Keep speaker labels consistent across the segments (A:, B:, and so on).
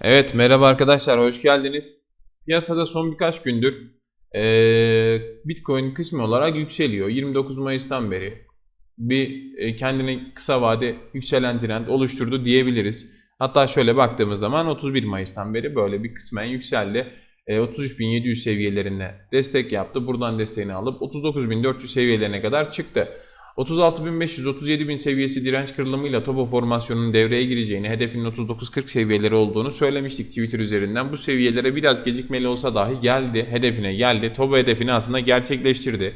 A: Evet merhaba arkadaşlar hoş geldiniz. Piyasada son birkaç gündür eee, Bitcoin kısmı olarak yükseliyor. 29 Mayıs'tan beri bir e, kendine kısa vade yükselen trend oluşturdu diyebiliriz. Hatta şöyle baktığımız zaman 31 Mayıs'tan beri böyle bir kısmen yükseldi. E, 33.700 seviyelerine destek yaptı. Buradan desteğini alıp 39.400 seviyelerine kadar çıktı. 36.500-37.000 seviyesi direnç kırılımıyla Topo formasyonunun devreye gireceğini, hedefinin 39-40 seviyeleri olduğunu söylemiştik Twitter üzerinden. Bu seviyelere biraz gecikmeli olsa dahi geldi, hedefine geldi. Topo hedefini aslında gerçekleştirdi.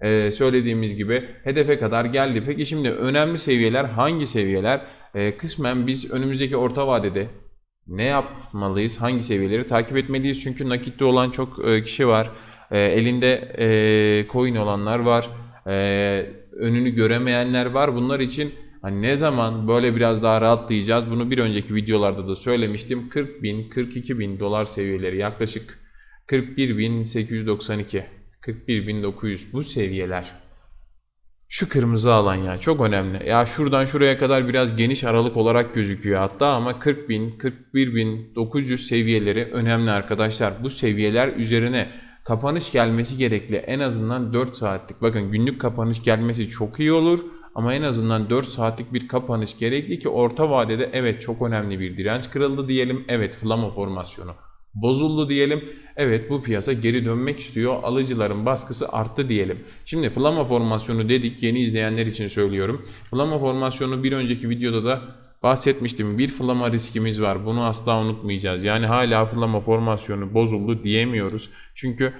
A: Ee, söylediğimiz gibi hedefe kadar geldi. Peki şimdi önemli seviyeler hangi seviyeler? Ee, kısmen biz önümüzdeki orta vadede ne yapmalıyız? Hangi seviyeleri takip etmeliyiz? Çünkü nakitte olan çok e, kişi var. E, elinde e, coin olanlar var. Önünü göremeyenler var. Bunlar için hani ne zaman böyle biraz daha rahatlayacağız? Bunu bir önceki videolarda da söylemiştim. 40 bin, 42 bin dolar seviyeleri yaklaşık 41.892, 41.900 bu seviyeler. Şu kırmızı alan ya çok önemli. Ya şuradan şuraya kadar biraz geniş aralık olarak gözüküyor hatta ama 40 bin, 41 bin 900 seviyeleri önemli arkadaşlar. Bu seviyeler üzerine kapanış gelmesi gerekli. En azından 4 saatlik. Bakın günlük kapanış gelmesi çok iyi olur. Ama en azından 4 saatlik bir kapanış gerekli ki orta vadede evet çok önemli bir direnç kırıldı diyelim. Evet flama formasyonu bozuldu diyelim. Evet bu piyasa geri dönmek istiyor. Alıcıların baskısı arttı diyelim. Şimdi flama formasyonu dedik. Yeni izleyenler için söylüyorum. Flama formasyonu bir önceki videoda da bahsetmiştim. Bir flama riskimiz var. Bunu asla unutmayacağız. Yani hala flama formasyonu bozuldu diyemiyoruz. Çünkü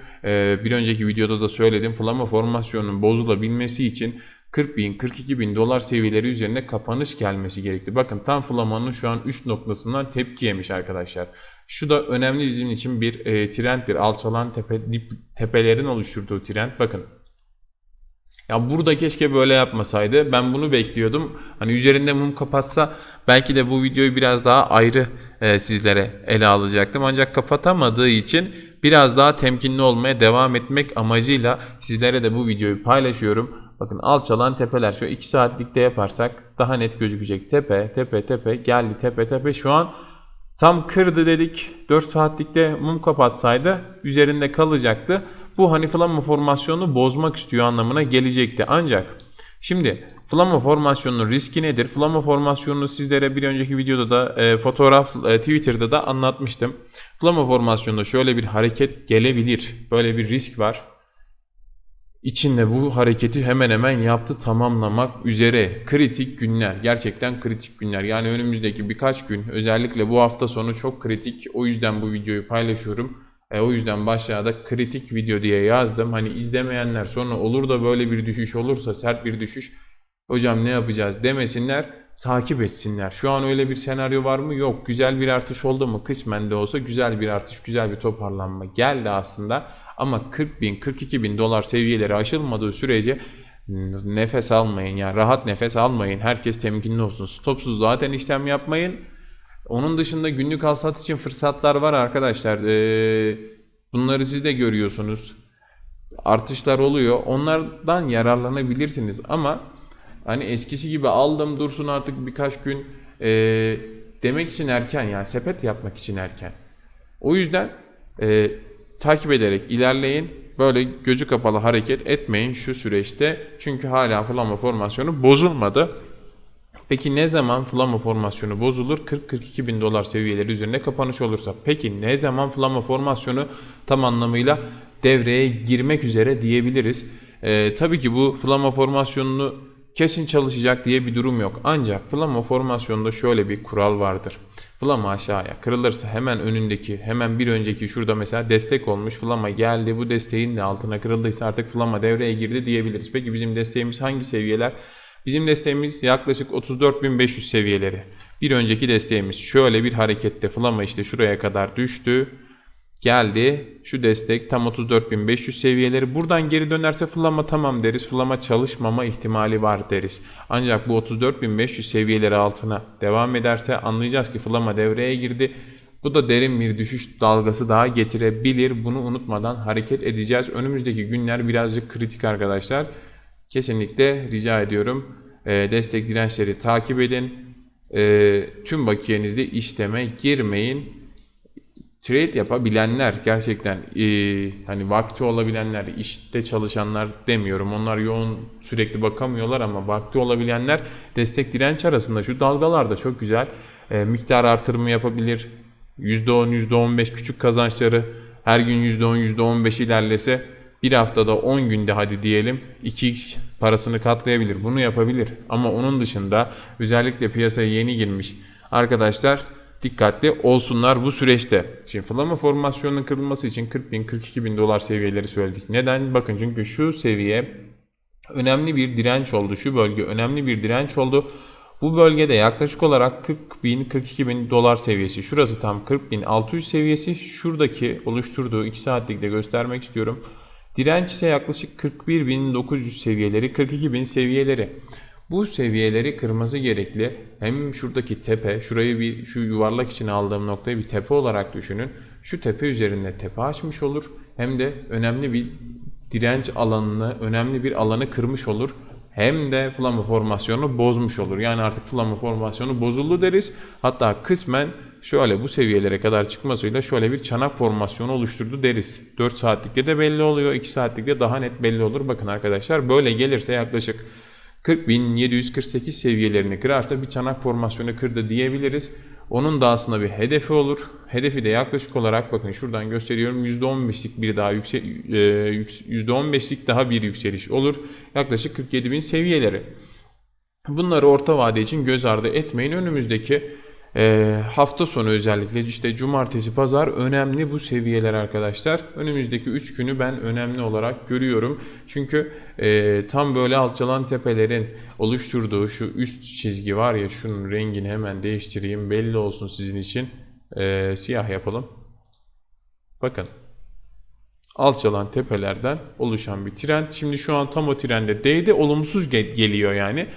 A: bir önceki videoda da söyledim. Flama formasyonunun bozulabilmesi için 40 bin, 42 bin dolar seviyeleri üzerine kapanış gelmesi gerekti. Bakın tam flamanın şu an üst noktasından tepki yemiş arkadaşlar. Şu da önemli bizim için bir e, trenddir. Alçalan tepe, dip, tepelerin oluşturduğu trend. Bakın ya burada keşke böyle yapmasaydı. Ben bunu bekliyordum. Hani üzerinde mum kapatsa belki de bu videoyu biraz daha ayrı e, sizlere ele alacaktım. Ancak kapatamadığı için biraz daha temkinli olmaya devam etmek amacıyla sizlere de bu videoyu paylaşıyorum. Bakın alçalan tepeler şu 2 saatlikte yaparsak daha net gözükecek. Tepe, tepe, tepe geldi tepe, tepe. Şu an tam kırdı dedik. 4 saatlikte mum kapatsaydı üzerinde kalacaktı. Bu hani flama formasyonunu bozmak istiyor anlamına gelecekti. Ancak şimdi flama formasyonunun riski nedir? Flama formasyonunu sizlere bir önceki videoda da e, fotoğraf e, Twitter'da da anlatmıştım. Flama formasyonunda şöyle bir hareket gelebilir. Böyle bir risk var. İçinde bu hareketi hemen hemen yaptı tamamlamak üzere kritik günler. Gerçekten kritik günler. Yani önümüzdeki birkaç gün özellikle bu hafta sonu çok kritik. O yüzden bu videoyu paylaşıyorum. E, o yüzden başlığa kritik video diye yazdım. Hani izlemeyenler sonra olur da böyle bir düşüş olursa sert bir düşüş. Hocam ne yapacağız demesinler takip etsinler. Şu an öyle bir senaryo var mı? Yok. Güzel bir artış oldu mu? Kısmen de olsa güzel bir artış, güzel bir toparlanma geldi aslında. Ama 40 bin, 42 bin dolar seviyeleri aşılmadığı sürece nefes almayın ya. Rahat nefes almayın. Herkes temkinli olsun. Stopsuz zaten işlem yapmayın. Onun dışında günlük al sat için fırsatlar var arkadaşlar. Ee, bunları siz de görüyorsunuz. Artışlar oluyor. Onlardan yararlanabilirsiniz ama hani eskisi gibi aldım dursun artık birkaç gün e, demek için erken yani sepet yapmak için erken. O yüzden e, takip ederek ilerleyin. Böyle gözü kapalı hareket etmeyin şu süreçte. Çünkü hala flama formasyonu bozulmadı. Peki ne zaman flama formasyonu bozulur? 40-42 bin dolar seviyeleri üzerinde kapanış olursa. Peki ne zaman flama formasyonu tam anlamıyla devreye girmek üzere diyebiliriz. Ee, tabii ki bu flama formasyonunu kesin çalışacak diye bir durum yok. Ancak flama formasyonunda şöyle bir kural vardır. Flama aşağıya kırılırsa hemen önündeki hemen bir önceki şurada mesela destek olmuş. Flama geldi bu desteğin de altına kırıldıysa artık flama devreye girdi diyebiliriz. Peki bizim desteğimiz hangi seviyeler? Bizim desteğimiz yaklaşık 34.500 seviyeleri. Bir önceki desteğimiz şöyle bir harekette flama işte şuraya kadar düştü. Geldi. Şu destek tam 34.500 seviyeleri. Buradan geri dönerse flama tamam deriz. Flama çalışmama ihtimali var deriz. Ancak bu 34.500 seviyeleri altına devam ederse anlayacağız ki flama devreye girdi. Bu da derin bir düşüş dalgası daha getirebilir. Bunu unutmadan hareket edeceğiz. Önümüzdeki günler birazcık kritik arkadaşlar. Kesinlikle rica ediyorum. Ee, destek dirençleri takip edin. Ee, tüm bakiyenizde işleme girmeyin trade yapabilenler gerçekten eee, hani vakti olabilenler işte çalışanlar demiyorum. Onlar yoğun sürekli bakamıyorlar ama vakti olabilenler destek direnç arasında. Şu dalgalarda çok güzel. Eee, miktar artırımı yapabilir. %10 %15 küçük kazançları her gün %10 %15 ilerlese bir haftada 10 günde hadi diyelim 2x parasını katlayabilir. Bunu yapabilir. Ama onun dışında özellikle piyasaya yeni girmiş arkadaşlar dikkatli olsunlar bu süreçte. Şimdi flama formasyonunun kırılması için 40 bin 42 bin dolar seviyeleri söyledik. Neden? Bakın çünkü şu seviye önemli bir direnç oldu. Şu bölge önemli bir direnç oldu. Bu bölgede yaklaşık olarak 40 bin 42 bin dolar seviyesi. Şurası tam 40 bin 600 seviyesi. Şuradaki oluşturduğu 2 saatlikte göstermek istiyorum. Direnç ise yaklaşık 41.900 seviyeleri, 42.000 seviyeleri. Bu seviyeleri kırması gerekli. Hem şuradaki tepe, şurayı bir şu yuvarlak için aldığım noktayı bir tepe olarak düşünün. Şu tepe üzerinde tepe açmış olur. Hem de önemli bir direnç alanını, önemli bir alanı kırmış olur. Hem de flama formasyonu bozmuş olur. Yani artık flama formasyonu bozuldu deriz. Hatta kısmen şöyle bu seviyelere kadar çıkmasıyla şöyle bir çanak formasyonu oluşturdu deriz. 4 saatlikte de belli oluyor. 2 saatlikte daha net belli olur. Bakın arkadaşlar böyle gelirse yaklaşık 40.748 seviyelerini kırarsa bir çanak formasyonu kırdı diyebiliriz. Onun da aslında bir hedefi olur. Hedefi de yaklaşık olarak bakın şuradan gösteriyorum %15'lik bir daha yüksek %15'lik daha bir yükseliş olur. Yaklaşık 47.000 seviyeleri. Bunları orta vade için göz ardı etmeyin. Önümüzdeki e, hafta sonu özellikle işte cumartesi pazar önemli bu seviyeler arkadaşlar. Önümüzdeki 3 günü ben önemli olarak görüyorum. Çünkü e, tam böyle alçalan tepelerin oluşturduğu şu üst çizgi var ya şunun rengini hemen değiştireyim belli olsun sizin için. E, siyah yapalım. Bakın alçalan tepelerden oluşan bir trend. Şimdi şu an tam o trende değdi. Olumsuz gel- geliyor yani.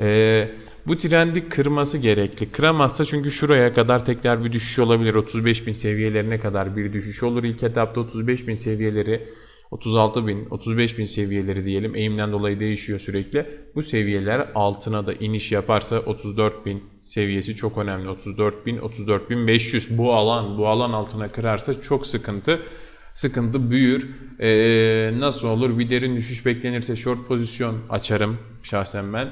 A: Ee, bu trendi kırması gerekli. Kıramazsa çünkü şuraya kadar tekrar bir düşüş olabilir. 35 bin seviyelerine kadar bir düşüş olur. İlk etapta 35 bin seviyeleri 36 bin, 35 bin seviyeleri diyelim. Eğimden dolayı değişiyor sürekli. Bu seviyeler altına da iniş yaparsa 34 bin seviyesi çok önemli. 34 bin, 34 bin 500 bu alan, bu alan altına kırarsa çok sıkıntı sıkıntı büyür. Ee, nasıl olur? Bir derin düşüş beklenirse short pozisyon açarım şahsen ben.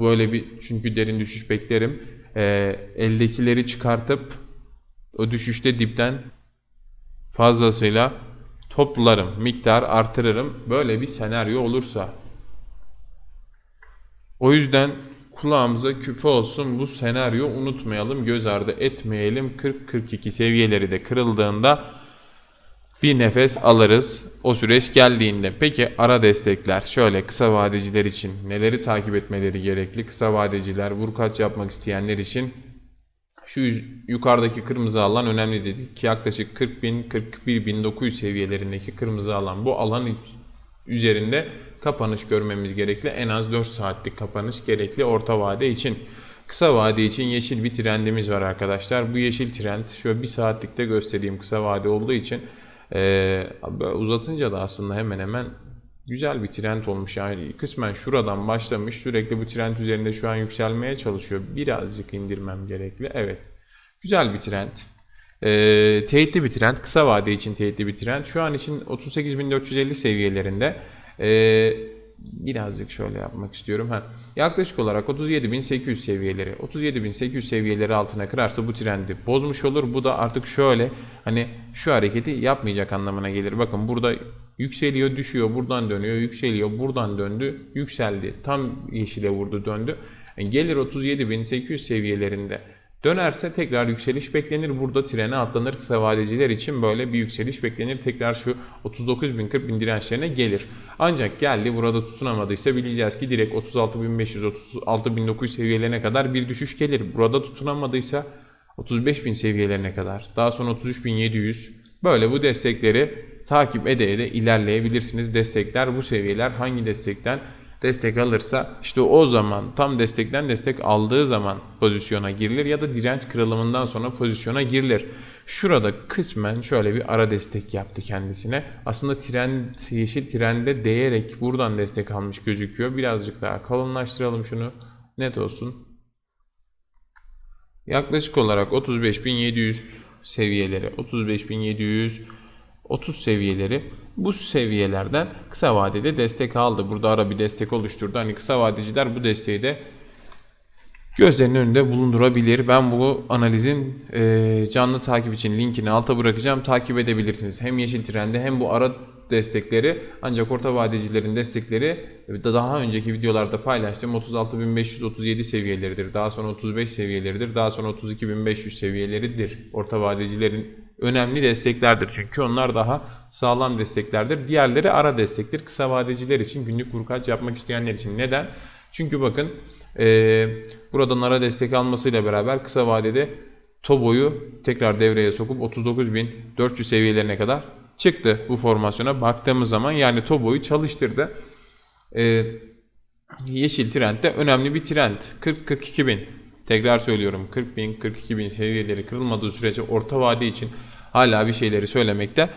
A: Böyle bir çünkü derin düşüş beklerim. Ee, eldekileri çıkartıp o düşüşte dipten fazlasıyla toplarım, miktar artırırım. Böyle bir senaryo olursa. O yüzden kulağımıza küpe olsun bu senaryo unutmayalım, göz ardı etmeyelim. 40-42 seviyeleri de kırıldığında bir nefes alırız o süreç geldiğinde. Peki ara destekler şöyle kısa vadeciler için neleri takip etmeleri gerekli? Kısa vadeciler vurkaç yapmak isteyenler için şu yukarıdaki kırmızı alan önemli dedik ki yaklaşık 40 bin 41 bin 900 seviyelerindeki kırmızı alan bu alan üzerinde kapanış görmemiz gerekli. En az 4 saatlik kapanış gerekli orta vade için. Kısa vade için yeşil bir trendimiz var arkadaşlar. Bu yeşil trend şöyle bir saatlikte göstereyim kısa vade olduğu için. Ee, uzatınca da aslında hemen hemen güzel bir trend olmuş. Yani kısmen şuradan başlamış sürekli bu trend üzerinde şu an yükselmeye çalışıyor. Birazcık indirmem gerekli. Evet. Güzel bir trend. Ee, teyitli bir trend. Kısa vade için teyitli bir trend. Şu an için 38.450 seviyelerinde. Ee, birazcık şöyle yapmak istiyorum. Ha, yaklaşık olarak 37.800 seviyeleri, 37.800 seviyeleri altına kırarsa bu trendi bozmuş olur. Bu da artık şöyle hani şu hareketi yapmayacak anlamına gelir. Bakın burada yükseliyor, düşüyor, buradan dönüyor, yükseliyor, buradan döndü, yükseldi. Tam yeşile vurdu, döndü. Yani gelir 37.800 seviyelerinde Dönerse tekrar yükseliş beklenir. Burada trene atlanır kısa vadeciler için böyle bir yükseliş beklenir. Tekrar şu 39 bin 40 bin dirençlerine gelir. Ancak geldi burada tutunamadıysa bileceğiz ki direkt 36.500 36.900 seviyelerine kadar bir düşüş gelir. Burada tutunamadıysa 35 bin seviyelerine kadar. Daha sonra 33.700 böyle bu destekleri takip ede ede ilerleyebilirsiniz. Destekler bu seviyeler hangi destekten destek alırsa işte o zaman tam destekten destek aldığı zaman pozisyona girilir ya da direnç kırılımından sonra pozisyona girilir. Şurada kısmen şöyle bir ara destek yaptı kendisine. Aslında trend, yeşil trende değerek buradan destek almış gözüküyor. Birazcık daha kalınlaştıralım şunu. Net olsun. Yaklaşık olarak 35.700 seviyeleri, 35.700 30 seviyeleri bu seviyelerden kısa vadede destek aldı. Burada ara bir destek oluşturdu. Hani kısa vadeciler bu desteği de gözlerinin önünde bulundurabilir. Ben bu analizin e, canlı takip için linkini alta bırakacağım. Takip edebilirsiniz. Hem yeşil trende hem bu ara destekleri ancak orta vadecilerin destekleri e, da daha önceki videolarda paylaştım 36.537 seviyeleridir. Daha sonra 35 seviyeleridir. Daha sonra 32.500 seviyeleridir. Orta vadecilerin önemli desteklerdir. Çünkü onlar daha sağlam desteklerdir. Diğerleri ara destektir. Kısa vadeciler için günlük vurkaç yapmak isteyenler için. Neden? Çünkü bakın e, buradan ara destek almasıyla beraber kısa vadede TOBO'yu tekrar devreye sokup 39.400 seviyelerine kadar çıktı bu formasyona baktığımız zaman. Yani TOBO'yu çalıştırdı. E, yeşil trend de önemli bir trend. 40-42 bin. Tekrar söylüyorum 40 bin 42 bin seviyeleri kırılmadığı sürece orta vade için hala bir şeyleri söylemekte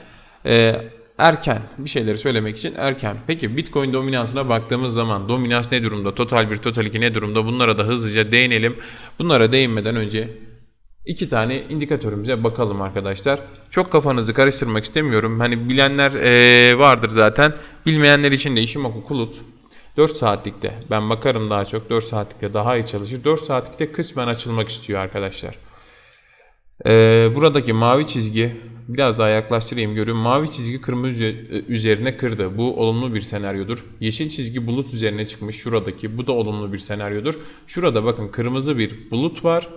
A: e, erken. Bir şeyleri söylemek için erken. Peki Bitcoin dominansına baktığımız zaman dominans ne durumda? Total 1, Total 2 ne durumda? Bunlara da hızlıca değinelim. Bunlara değinmeden önce iki tane indikatörümüze bakalım arkadaşlar. Çok kafanızı karıştırmak istemiyorum. Hani bilenler e, vardır zaten. Bilmeyenler için de işim oku kulut. 4 saatlikte ben bakarım daha çok 4 saatlikte daha iyi çalışır. 4 saatlikte kısmen açılmak istiyor arkadaşlar. Ee, buradaki mavi çizgi biraz daha yaklaştırayım görün. Mavi çizgi kırmızı üzerine kırdı. Bu olumlu bir senaryodur. Yeşil çizgi bulut üzerine çıkmış şuradaki. Bu da olumlu bir senaryodur. Şurada bakın kırmızı bir bulut var.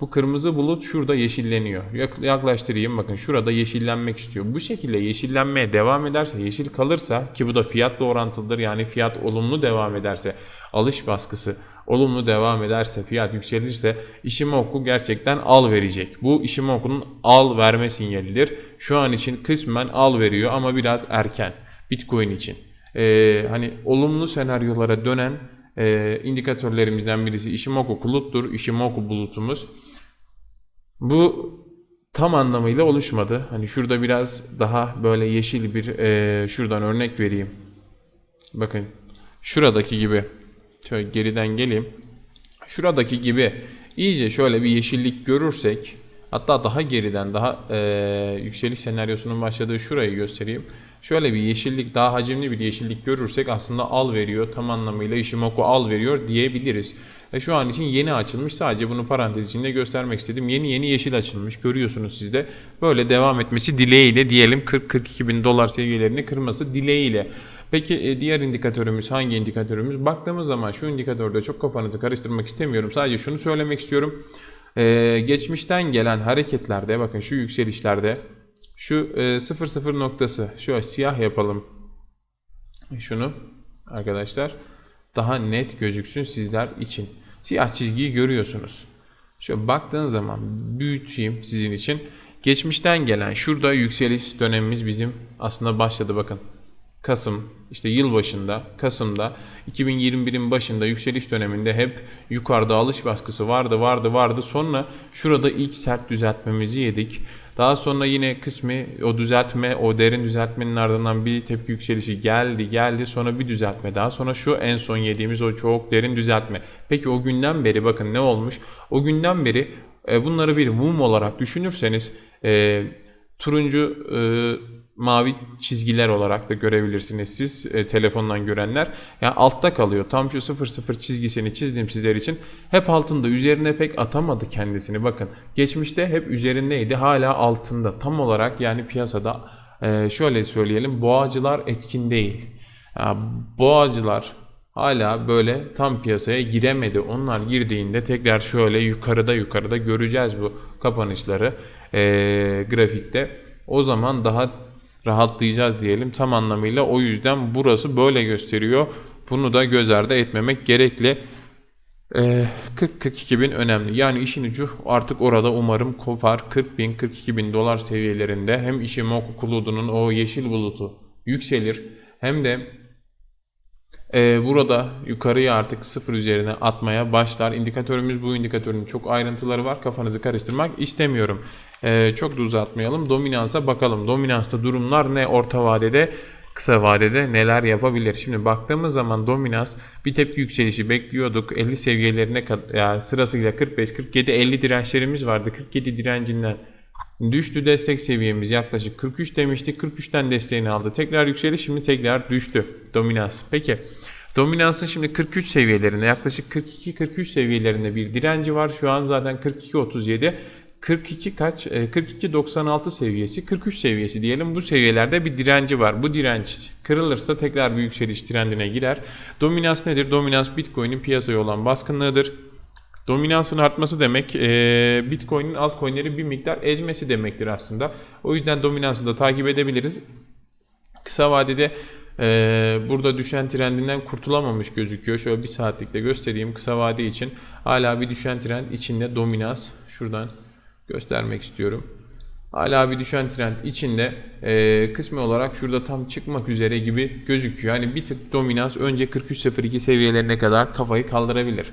A: Bu kırmızı bulut şurada yeşilleniyor. Yaklaştırayım bakın şurada yeşillenmek istiyor. Bu şekilde yeşillenmeye devam ederse, yeşil kalırsa ki bu da fiyatla orantılıdır. Yani fiyat olumlu devam ederse, alış baskısı olumlu devam ederse, fiyat yükselirse Ishimoku gerçekten al verecek. Bu Ishimoku'nun al verme sinyalidir. Şu an için kısmen al veriyor ama biraz erken Bitcoin için. Ee, hani olumlu senaryolara dönen e, indikatörlerimizden birisi Ishimoku buluttur. Ishimoku bulutumuz. Bu tam anlamıyla oluşmadı. Hani şurada biraz daha böyle yeşil bir e, şuradan örnek vereyim. Bakın şuradaki gibi şöyle geriden geleyim. Şuradaki gibi iyice şöyle bir yeşillik görürsek hatta daha geriden daha e, yükseliş senaryosunun başladığı şurayı göstereyim. Şöyle bir yeşillik daha hacimli bir yeşillik görürsek aslında al veriyor tam anlamıyla Ishimoku al veriyor diyebiliriz. Ve şu an için yeni açılmış sadece bunu parantez içinde göstermek istedim. Yeni yeni yeşil açılmış görüyorsunuz siz de. Böyle devam etmesi dileğiyle diyelim 40-42 bin dolar seviyelerini kırması dileğiyle. Peki e, diğer indikatörümüz hangi indikatörümüz? Baktığımız zaman şu indikatörde çok kafanızı karıştırmak istemiyorum. Sadece şunu söylemek istiyorum. Ee, geçmişten gelen hareketlerde bakın şu yükselişlerde şu e, 00 noktası şöyle siyah yapalım şunu arkadaşlar daha net gözüksün sizler için. Siyah çizgiyi görüyorsunuz. Şöyle baktığın zaman büyüteyim sizin için. Geçmişten gelen şurada yükseliş dönemimiz bizim aslında başladı bakın. Kasım işte yıl başında Kasım'da 2021'in başında yükseliş döneminde hep yukarıda alış baskısı vardı vardı vardı sonra şurada ilk sert düzeltmemizi yedik. Daha sonra yine kısmı o düzeltme o derin düzeltmenin ardından bir tepki yükselişi geldi geldi sonra bir düzeltme daha sonra şu en son yediğimiz o çok derin düzeltme. Peki o günden beri bakın ne olmuş? O günden beri e, bunları bir mum olarak düşünürseniz e, turuncu e, mavi çizgiler olarak da görebilirsiniz siz e, telefondan görenler. Yani altta kalıyor. Tam şu 00 çizgisini çizdim sizler için. Hep altında. Üzerine pek atamadı kendisini. Bakın geçmişte hep üzerindeydi. Hala altında. Tam olarak yani piyasada e, şöyle söyleyelim. Boğacılar etkin değil. Yani boğacılar hala böyle tam piyasaya giremedi. Onlar girdiğinde tekrar şöyle yukarıda yukarıda göreceğiz bu kapanışları e, grafikte. O zaman daha rahatlayacağız diyelim tam anlamıyla. O yüzden burası böyle gösteriyor. Bunu da göz ardı etmemek gerekli. Ee, 40-42 bin önemli. Yani işin ucu artık orada umarım kopar 40 bin 42 bin dolar seviyelerinde hem Ishimoku Kuludu'nun o yeşil bulutu yükselir hem de Ee, burada yukarıya artık sıfır üzerine atmaya başlar. İndikatörümüz bu indikatörün çok ayrıntıları var. Kafanızı karıştırmak istemiyorum. Ee, çok da uzatmayalım. Dominansa bakalım. Dominansta durumlar ne? Orta vadede kısa vadede neler yapabilir? Şimdi baktığımız zaman dominans bir tepki yükselişi bekliyorduk. 50 seviyelerine kadar yani sırasıyla 45, 47, 50 dirençlerimiz vardı. 47 direncinden düştü destek seviyemiz yaklaşık 43 demiştik. 43'ten desteğini aldı. Tekrar yükseliş şimdi tekrar düştü. Dominans. Peki Dominansın şimdi 43 seviyelerinde yaklaşık 42-43 seviyelerinde bir direnci var. Şu an zaten 42-37. 42 kaç? Ee, 42-96 seviyesi, 43 seviyesi diyelim. Bu seviyelerde bir direnci var. Bu direnç kırılırsa tekrar bir yükseliş trendine girer. Dominans nedir? Dominans Bitcoin'in piyasaya olan baskınlığıdır. Dominansın artması demek e, Bitcoin'in altcoin'leri bir miktar ezmesi demektir aslında. O yüzden dominansı da takip edebiliriz. Kısa vadede e, burada düşen trendinden kurtulamamış gözüküyor. Şöyle bir saatlikte göstereyim kısa vade için. Hala bir düşen trend içinde dominans. Şuradan göstermek istiyorum. Hala bir düşen trend içinde e, kısmi olarak şurada tam çıkmak üzere gibi gözüküyor. Yani bir tık dominans önce 43.02 seviyelerine kadar kafayı kaldırabilir.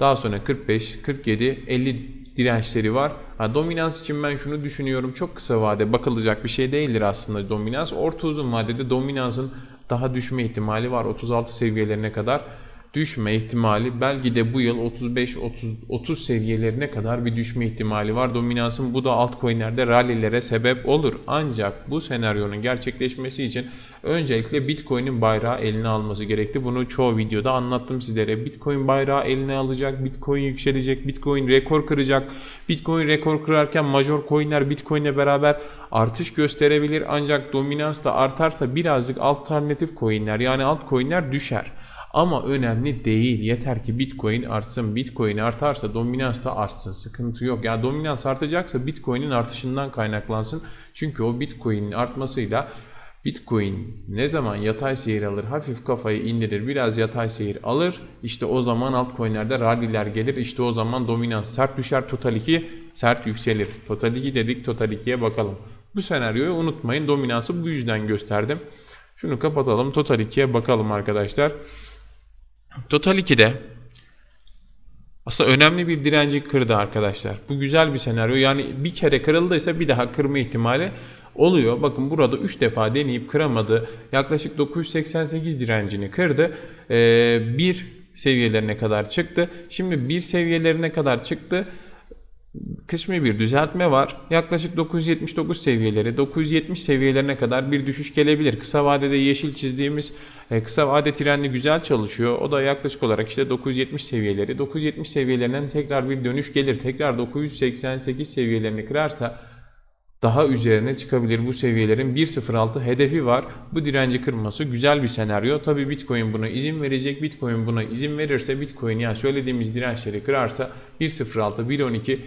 A: Daha sonra 45, 47, 50 dirençleri var. Ha, dominans için ben şunu düşünüyorum. Çok kısa vade bakılacak bir şey değildir aslında dominans. Orta uzun vadede dominansın daha düşme ihtimali var. 36 seviyelerine kadar düşme ihtimali belki de bu yıl 35 30 30 seviyelerine kadar bir düşme ihtimali var. Dominansın bu da altcoin'lerde rallilere sebep olur. Ancak bu senaryonun gerçekleşmesi için öncelikle Bitcoin'in bayrağı eline alması gerekti. Bunu çoğu videoda anlattım sizlere. Bitcoin bayrağı eline alacak, Bitcoin yükselecek, Bitcoin rekor kıracak. Bitcoin rekor kırarken major coin'ler Bitcoin'le beraber artış gösterebilir. Ancak dominans da artarsa birazcık alternatif coin'ler yani altcoin'ler düşer. Ama önemli değil. Yeter ki Bitcoin artsın. Bitcoin artarsa dominans da artsın. Sıkıntı yok. Ya yani dominans artacaksa Bitcoin'in artışından kaynaklansın. Çünkü o Bitcoin'in artmasıyla Bitcoin ne zaman yatay seyir alır, hafif kafayı indirir, biraz yatay seyir alır. İşte o zaman altcoin'lerde rally'ler gelir. İşte o zaman dominans sert düşer, total 2 sert yükselir. Total 2 dedik, total 2'ye bakalım. Bu senaryoyu unutmayın. Dominansı bu yüzden gösterdim. Şunu kapatalım. Total 2'ye bakalım arkadaşlar. Total 2'de aslında önemli bir direnci kırdı arkadaşlar. Bu güzel bir senaryo. Yani bir kere kırıldıysa bir daha kırma ihtimali oluyor. Bakın burada 3 defa deneyip kıramadı. Yaklaşık 988 direncini kırdı. Ee, bir seviyelerine kadar çıktı. Şimdi bir seviyelerine kadar çıktı kısmi bir düzeltme var. Yaklaşık 979 seviyeleri, 970 seviyelerine kadar bir düşüş gelebilir. Kısa vadede yeşil çizdiğimiz e, kısa vade trendi güzel çalışıyor. O da yaklaşık olarak işte 970 seviyeleri. 970 seviyelerinden tekrar bir dönüş gelir. Tekrar 988 seviyelerini kırarsa daha üzerine çıkabilir bu seviyelerin 1.06 hedefi var. Bu direnci kırması güzel bir senaryo. Tabi Bitcoin buna izin verecek. Bitcoin buna izin verirse Bitcoin yani söylediğimiz dirençleri kırarsa 1.06 1.12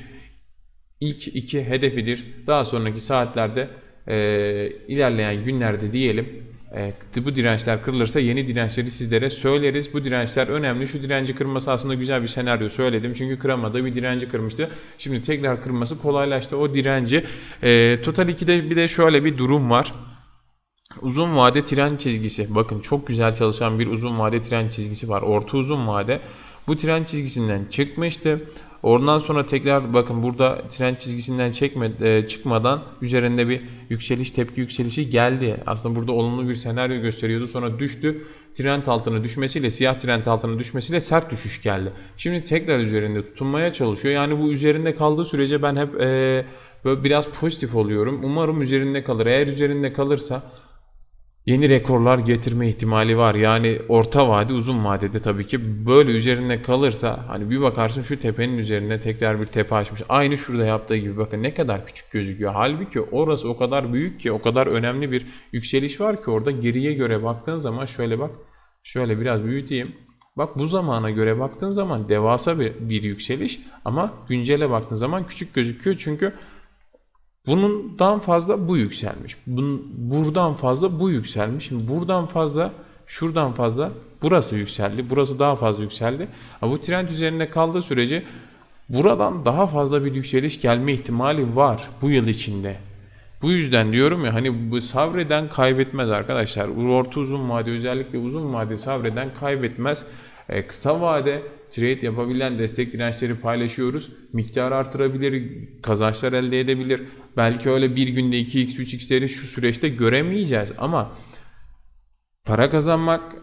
A: ilk iki hedefidir. Daha sonraki saatlerde e, ilerleyen günlerde diyelim e, bu dirençler kırılırsa yeni dirençleri sizlere söyleriz. Bu dirençler önemli. Şu direnci kırması aslında güzel bir senaryo söyledim. Çünkü kıramadı bir direnci kırmıştı. Şimdi tekrar kırması kolaylaştı o direnci. E, Total 2'de bir de şöyle bir durum var. Uzun vade tren çizgisi. Bakın çok güzel çalışan bir uzun vade tren çizgisi var. Orta uzun vade. Bu tren çizgisinden çıkmıştı. Oradan sonra tekrar bakın burada tren çizgisinden çekme, e, çıkmadan üzerinde bir yükseliş tepki yükselişi geldi. Aslında burada olumlu bir senaryo gösteriyordu. Sonra düştü. Trend altına düşmesiyle siyah trend altına düşmesiyle sert düşüş geldi. Şimdi tekrar üzerinde tutunmaya çalışıyor. Yani bu üzerinde kaldığı sürece ben hep e, böyle biraz pozitif oluyorum. Umarım üzerinde kalır. Eğer üzerinde kalırsa yeni rekorlar getirme ihtimali var. Yani orta vade uzun vadede tabii ki böyle üzerinde kalırsa hani bir bakarsın şu tepenin üzerine tekrar bir tepe açmış. Aynı şurada yaptığı gibi bakın ne kadar küçük gözüküyor. Halbuki orası o kadar büyük ki o kadar önemli bir yükseliş var ki orada geriye göre baktığın zaman şöyle bak. Şöyle biraz büyüteyim. Bak bu zamana göre baktığın zaman devasa bir, bir yükseliş ama güncele baktığın zaman küçük gözüküyor çünkü Bundan fazla bu yükselmiş. Bun, buradan fazla bu yükselmiş. Şimdi buradan fazla, şuradan fazla burası yükseldi. Burası daha fazla yükseldi. Ama bu trend üzerinde kaldığı sürece buradan daha fazla bir yükseliş gelme ihtimali var bu yıl içinde. Bu yüzden diyorum ya hani bu sabreden kaybetmez arkadaşlar. Orta uzun vade özellikle uzun vade sabreden kaybetmez. E, kısa vade trade yapabilen destek dirençleri paylaşıyoruz. Miktarı artırabilir, kazançlar elde edebilir. Belki öyle bir günde 2x 3x'leri şu süreçte göremeyeceğiz ama para kazanmak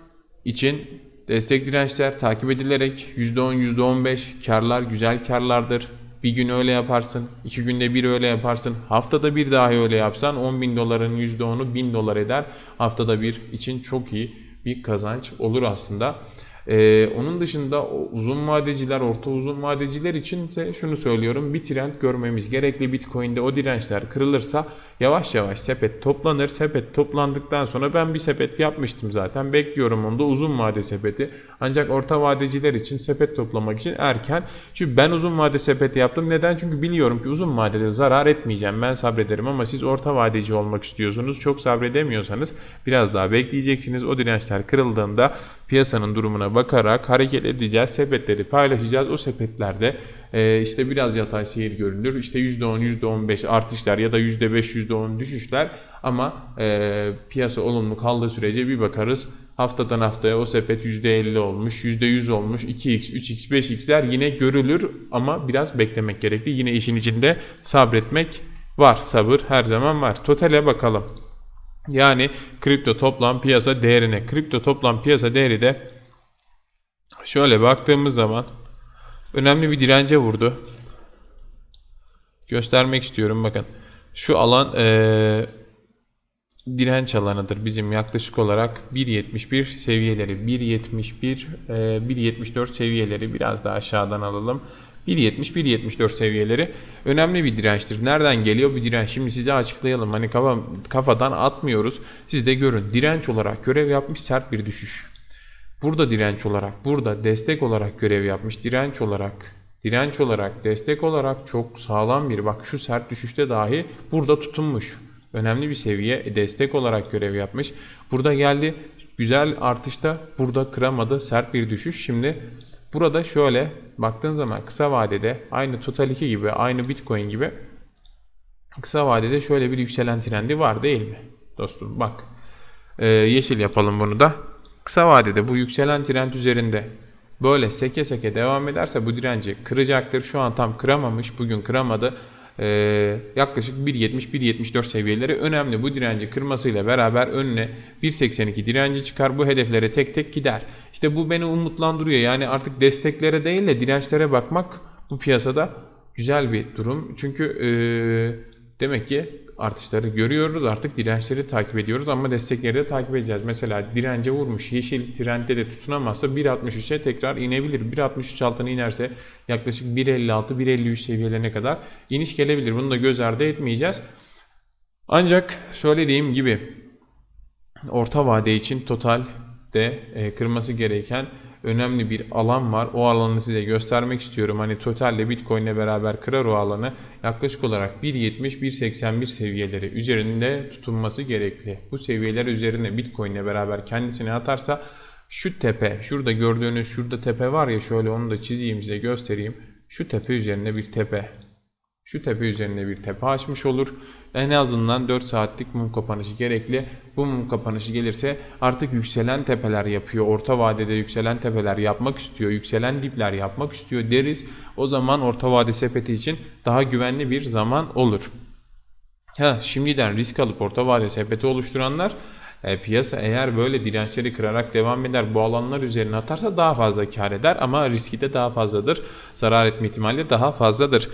A: için destek dirençler takip edilerek %10 %15 karlar güzel karlardır. Bir gün öyle yaparsın, iki günde bir öyle yaparsın, haftada bir dahi öyle yapsan 10 bin doların %10'u 1000 dolar eder. Haftada bir için çok iyi bir kazanç olur aslında. Ee, onun dışında uzun vadeciler, orta uzun vadeciler için ise şunu söylüyorum. Bir trend görmemiz gerekli. Bitcoin'de o dirençler kırılırsa yavaş yavaş sepet toplanır. Sepet toplandıktan sonra ben bir sepet yapmıştım zaten. Bekliyorum onu da uzun vade sepeti. Ancak orta vadeciler için sepet toplamak için erken. Çünkü ben uzun vade sepeti yaptım. Neden? Çünkü biliyorum ki uzun vadede zarar etmeyeceğim. Ben sabrederim ama siz orta vadeci olmak istiyorsunuz. Çok sabredemiyorsanız biraz daha bekleyeceksiniz. O dirençler kırıldığında piyasanın durumuna bakarak hareket edeceğiz. Sepetleri paylaşacağız. O sepetlerde e, işte biraz yatay seyir görünür. İşte %10, %15 artışlar ya da %5, %10 düşüşler ama e, piyasa olumlu kaldığı sürece bir bakarız. Haftadan haftaya o sepet %50 olmuş, %100 olmuş, 2x, 3x, 5x'ler yine görülür ama biraz beklemek gerekli. Yine işin içinde sabretmek var. Sabır her zaman var. Totale bakalım. Yani kripto toplam piyasa değerine. Kripto toplam piyasa değeri de şöyle baktığımız zaman önemli bir dirence vurdu. Göstermek istiyorum bakın. Şu alan eee, direnç alanıdır bizim yaklaşık olarak 1.71 seviyeleri 1.71 eee, 1.74 seviyeleri biraz daha aşağıdan alalım. 1.70 1.74 seviyeleri önemli bir dirençtir. Nereden geliyor bu direnç? Şimdi size açıklayalım. Hani kafa, kafadan atmıyoruz. Siz de görün. Direnç olarak görev yapmış sert bir düşüş. Burada direnç olarak, burada destek olarak görev yapmış. Direnç olarak, direnç olarak, destek olarak çok sağlam bir bak şu sert düşüşte dahi burada tutunmuş. Önemli bir seviye e, destek olarak görev yapmış. Burada geldi güzel artışta burada kıramadı sert bir düşüş. Şimdi burada şöyle baktığın zaman kısa vadede aynı Total 2 gibi aynı Bitcoin gibi kısa vadede şöyle bir yükselen trendi var değil mi? Dostum bak Ee, yeşil yapalım bunu da. Kısa vadede bu yükselen trend üzerinde böyle seke seke devam ederse bu direnci kıracaktır. Şu an tam kıramamış. Bugün kıramadı. Ee, yaklaşık 1.70-1.74 seviyeleri önemli. Bu direnci kırmasıyla beraber önüne 1.82 direnci çıkar. Bu hedeflere tek tek gider. İşte bu beni umutlandırıyor. Yani artık desteklere değil de dirençlere bakmak bu piyasada güzel bir durum. Çünkü ee, Demek ki artışları görüyoruz artık dirençleri takip ediyoruz ama destekleri de takip edeceğiz. Mesela dirence vurmuş yeşil trendde de tutunamazsa 1.63'e tekrar inebilir. 1.63 altına inerse yaklaşık 1.56-1.53 seviyelerine kadar iniş gelebilir. Bunu da göz ardı etmeyeceğiz. Ancak söylediğim gibi orta vade için totalde e, kırması gereken önemli bir alan var. O alanı size göstermek istiyorum. Hani totalde Bitcoin ile beraber kırar o alanı. Yaklaşık olarak 1.70-1.81 seviyeleri üzerinde tutunması gerekli. Bu seviyeler üzerine Bitcoin ile beraber kendisini atarsa şu tepe, şurada gördüğünüz şurada tepe var ya şöyle onu da çizeyim size göstereyim. Şu tepe üzerine bir tepe. Şu tepe üzerine bir tepe açmış olur. En azından 4 saatlik mum kapanışı gerekli. Bu mum kapanışı gelirse artık yükselen tepeler yapıyor. Orta vadede yükselen tepeler yapmak istiyor. Yükselen dipler yapmak istiyor deriz. O zaman orta vade sepeti için daha güvenli bir zaman olur. Ha, şimdiden risk alıp orta vade sepeti oluşturanlar e, piyasa eğer böyle dirençleri kırarak devam eder bu alanlar üzerine atarsa daha fazla kar eder ama riski de daha fazladır. Zarar etme ihtimali daha fazladır.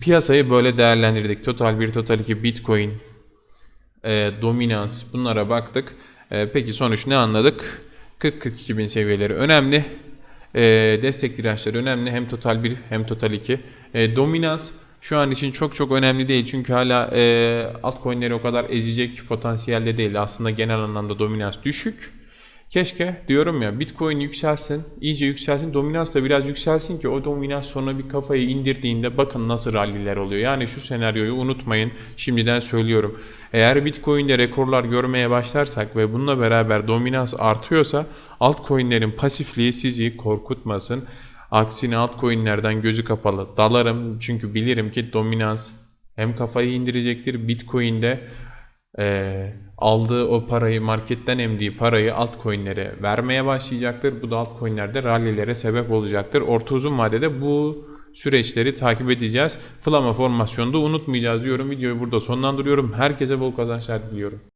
A: Piyasayı böyle değerlendirdik. Total 1, Total 2, Bitcoin, e, dominans bunlara baktık. E, peki sonuç ne anladık? 40-42 bin seviyeleri önemli. E, destek dirençleri önemli. Hem Total 1 hem Total 2. E, dominans şu an için çok çok önemli değil. Çünkü hala e, altcoin'leri o kadar ezecek potansiyelde değil. Aslında genel anlamda dominans düşük. Keşke diyorum ya Bitcoin yükselsin, iyice yükselsin, dominans da biraz yükselsin ki o dominans sonra bir kafayı indirdiğinde bakın nasıl ralliler oluyor. Yani şu senaryoyu unutmayın. Şimdiden söylüyorum. Eğer Bitcoin'de rekorlar görmeye başlarsak ve bununla beraber dominans artıyorsa altcoin'lerin pasifliği sizi korkutmasın. Aksine altcoin'lerden gözü kapalı dalarım çünkü bilirim ki dominans hem kafayı indirecektir. Bitcoin'de e, aldığı o parayı marketten emdiği parayı altcoin'lere vermeye başlayacaktır. Bu da altcoin'lerde rallilere sebep olacaktır. Orta uzun vadede bu süreçleri takip edeceğiz. Flama formasyonda unutmayacağız diyorum. Videoyu burada sonlandırıyorum. Herkese bol kazançlar diliyorum.